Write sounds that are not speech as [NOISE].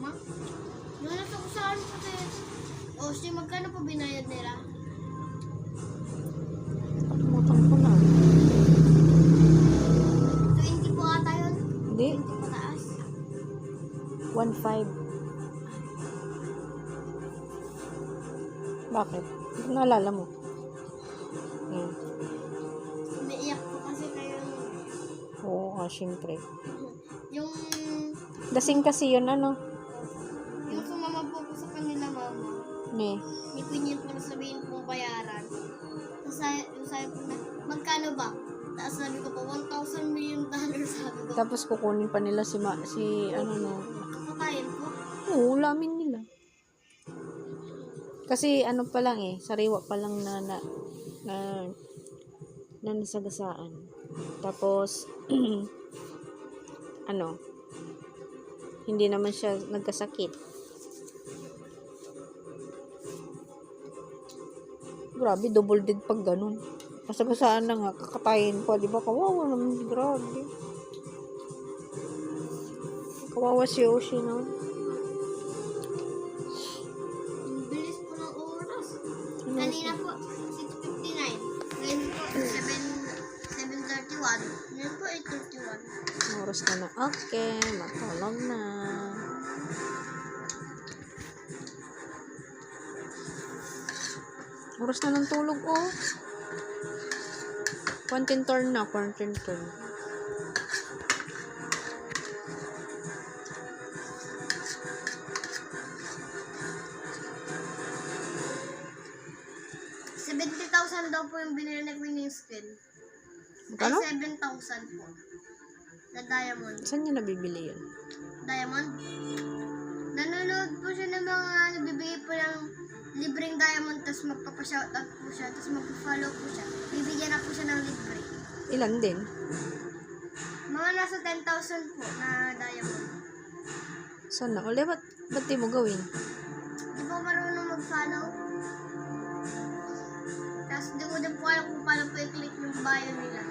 Ma? Yung nasa ko saan po tayo? O, oh, siya magkano po binayad nila? Kalimutan ko na. 20 po ata yun. Hindi. 20 po taas. 1.5. Bakit? Hindi ko naalala mo. Hmm. Umiiyak po kasi kayo. Oo, ah, syempre. Yung Dasing kasi yun, ano? Mama. Ne. Hindi ko niya po sabihin pong bayaran. Tapos sabi, sabi po na, magkano ba? Tapos sabi ko po, 1,000 million dollars [LAUGHS] sabi ko. Tapos kukunin pa nila si, ma si ano no. Kakakain po. Oo, ulamin nila. Kasi ano pa lang eh, sariwa pa lang na na na, na nasagasaan. Tapos [CLEARS THROAT] ano, hindi naman siya nagkasakit. Grabe, double dead pag ganun. Nasagasaan na nga, kakatayin pa, di ba? Kawawa naman, grabe. Kawawa si Oshi, no? Ang bilis po ng oras. Kanina po, 6.59. Ngayon po, 7, 7.31. Ngayon po, 8.31. Oras na na. Okay, matulog na. Oras na ng tulog, oh. Quentin turn na, Quentin turn. Seventy thousand daw po yung binili ni Queen yung skin. Magkano? Ay, 7,000 po. Na diamond. Saan niya nabibili yun? Diamond? Nanonood po siya ng mga nagbibigay po ng libreng diamond tapos magpapashoutout po siya tapos magpa-follow po siya. Bibigyan na po siya ng libre. Ilan din? Mga nasa 10,000 po na diamond. Saan na? Uli, ba't, ba't di mo gawin? Di po marunong mag-follow. Tapos di ko din po alam kung paano po i-click yung bio nila.